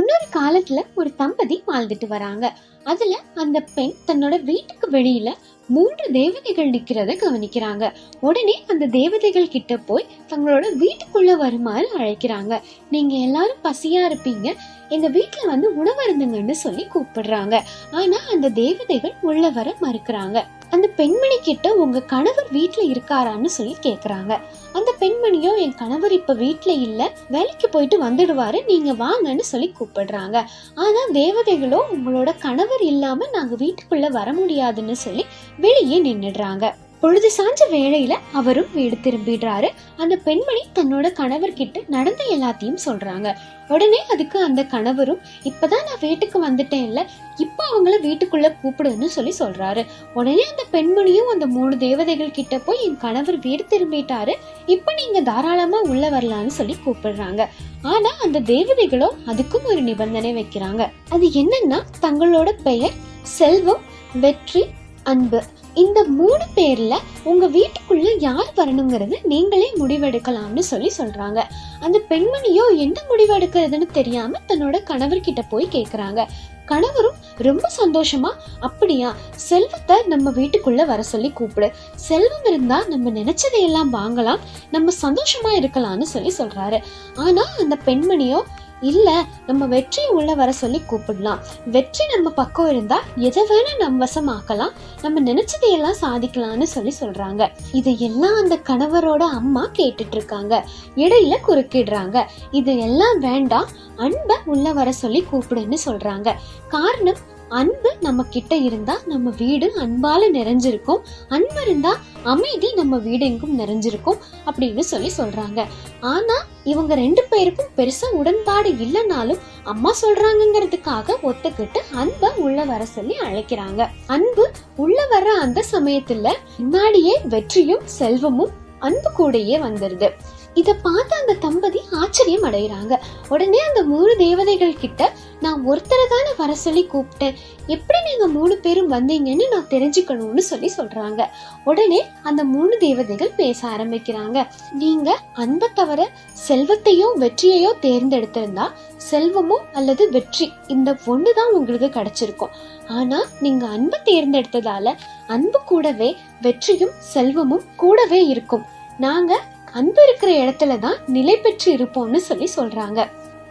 முன்னொரு காலத்துல ஒரு தம்பதி வாழ்ந்துட்டு வராங்க. அதுல அந்த பெண் தன்னோட வீட்டுக்கு வெளியில மூன்று தேவதைகள் நிக்கிறத கவனிக்கிறாங்க. உடனே அந்த தேவதைகள் கிட்ட போய் தங்களோட வீட்டுக்குள்ள வருமாறு அழைக்கிறாங்க. நீங்க எல்லாரும் பசியா இருப்பீங்க. எங்க வீட்டுல வந்து உணவருந்துங்கன்னு சொல்லி கூப்பிடுறாங்க. ஆனா அந்த தேவதைகள் உள்ள வர மறுக்கிறாங்க. அந்த பெண்மணி கிட்ட உங்க கணவர் வீட்டுல இருக்காரான்னு சொல்லி கேக்குறாங்க. அந்த பெண்மணியோ என் கணவர் இப்ப வீட்டுல இல்ல வேலைக்கு போயிட்டு வந்துடுவாரு நீங்க வாங்கன்னு சொல்லி கூப்பிடுறாங்க. ஆனா தேவதைகளோ உங்களோட கணவர் இல்லாம நாங்க வீட்டுக்குள்ள வர முடியாதுன்னு சொல்லி வெளியே நின்னுடுறாங்க. பொழுது சாஞ்ச வேளையில அவரும் வீடு திரும்பிடுறாரு. அந்த பெண்மணி தன்னோட கணவர்கிட்ட நடந்த எல்லாத்தையும் சொல்றாங்க. உடனே அதுக்கு அந்த கணவரும் இப்பதான் நான் வீட்டுக்கு வந்துட்டேன் இல்ல இப்ப அவங்கள வீட்டுக்குள்ள கூப்பிடுன்னு சொல்லி சொல்றாரு. உடனே அந்த பெண்மணியும் அந்த மூணு தேவதைகள் கிட்ட போய் என் கணவர் வீடு திரும்பிட்டாரு இப்ப நீங்க தாராளமா உள்ள வரலாம்னு சொல்லி கூப்பிடுறாங்க. ஆனா அந்த தேவதைகளோ அதுக்கும் ஒரு நிபந்தனை வைக்கிறாங்க. அது என்னன்னா தங்களோட பெயர் செல்வம் வெற்றி அன்பு. இந்த மூணு பேர்ல உங்க வீட்டுக்குள்ள யார் வரணுங்கிறது நீங்களே முடிவெடுக்கலாம்னு சொல்லி சொல்றாங்க. அந்த பெண்மணியோ என்ன முடிவெடுக்கிறதுன்னு தெரியாம தன்னோட கணவர்கிட்ட போய் கேக்குறாங்க. கணவரும் ரொம்ப சந்தோஷமா அப்படியா செல்வத்தை நம்ம வீட்டுக்குள்ள வர சொல்லி கூப்பிடு. செல்வம் இருந்தா நம்ம நினைச்சதையெல்லாம் வாங்கலாம் நம்ம சந்தோஷமா இருக்கலாம்னு சொல்லி சொல்றாரு. ஆனா அந்த பெண்மணியோ இல்ல நம்ம வெற்றியை உள்ள வர சொல்லி கூப்பிடலாம். வெற்றி நம்ம பக்கம் இருந்தா எதை வேணா நம்ம வசமாக்கலாம் நம்ம நினைச்சதையெல்லாம் சாதிக்கலாம்னு சொல்லி சொல்றாங்க. இதையெல்லாம் அந்த கணவரோட அம்மா கேட்டுட்டு இருக்காங்க இடையில குறுக்கிடுறாங்க. இது எல்லாம் வேண்டாம் அன்பை உள்ள வர சொல்லி கூப்பிடுன்னு சொல்றாங்க. காரணம் அன்பு நம்ம கிட்ட இருந்தா நம்ம வீடு அன்பால நிறைஞ்சிருக்கும். அன்பு இருந்தா அமைதி நம்ம வீடு எங்கும் நிறைஞ்சிருக்கும் அப்படின்னு சொல்லி சொல்றாங்க. ஆனா இவங்க ரெண்டு பேருக்கும் பெருசா உடன்பாடு இல்லைனாலும் அம்மா சொல்றாங்கிறதுக்காக ஒத்துக்கிட்டு அன்பை உள்ள வர சொல்லி அழைக்கிறாங்க. அன்பு உள்ள வர அந்த சமயத்துல முன்னாடியே வெற்றியும் செல்வமும் அன்பு கூடயே வந்துருது. இத பார்த்து அந்த தம்பதி ஆச்சரியம் அடைகிறாங்க. உடனே அந்த மூணு தேவதைகள் கிட்ட நான் ஒருத்தரை தானே வர சொல்லி கூப்பிட்டேன். எப்படி நீங்க மூணு பேரும் வந்தீங்கன்னு நான் தெரிஞ்சுக்கணும்னு சொல்லி சொல்றாங்க. உடனே அந்த மூணு தேவதைகள் பேச ஆரம்பிக்கிறாங்க. நீங்க அன்பை தவிர செல்வத்தையோ வெற்றியையோ தேர்ந்தெடுத்திருந்தா செல்வமோ அல்லது வெற்றி இந்த ஒன்று தான் உங்களுக்கு கிடைச்சிருக்கும். ஆனா நீங்க அன்பை தேர்ந்தெடுத்ததால அன்பு கூடவே வெற்றியும் செல்வமும் கூடவே இருக்கும். நாங்க அன்பு இருக்கிற இடத்துல தான் நிலை பெற்று இருப்போம்னு சொல்லி சொல்றாங்க.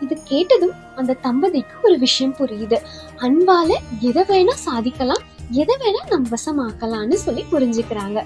இது கேட்டதும் அந்த தம்பதிக்கு ஒரு விஷயம் புரியுது. அன்பால எதை வேணா சாதிக்கலாம் எதை வேணா நம் வசமாக்கலாம்னு சொல்லி புரிஞ்சுக்கிறாங்க.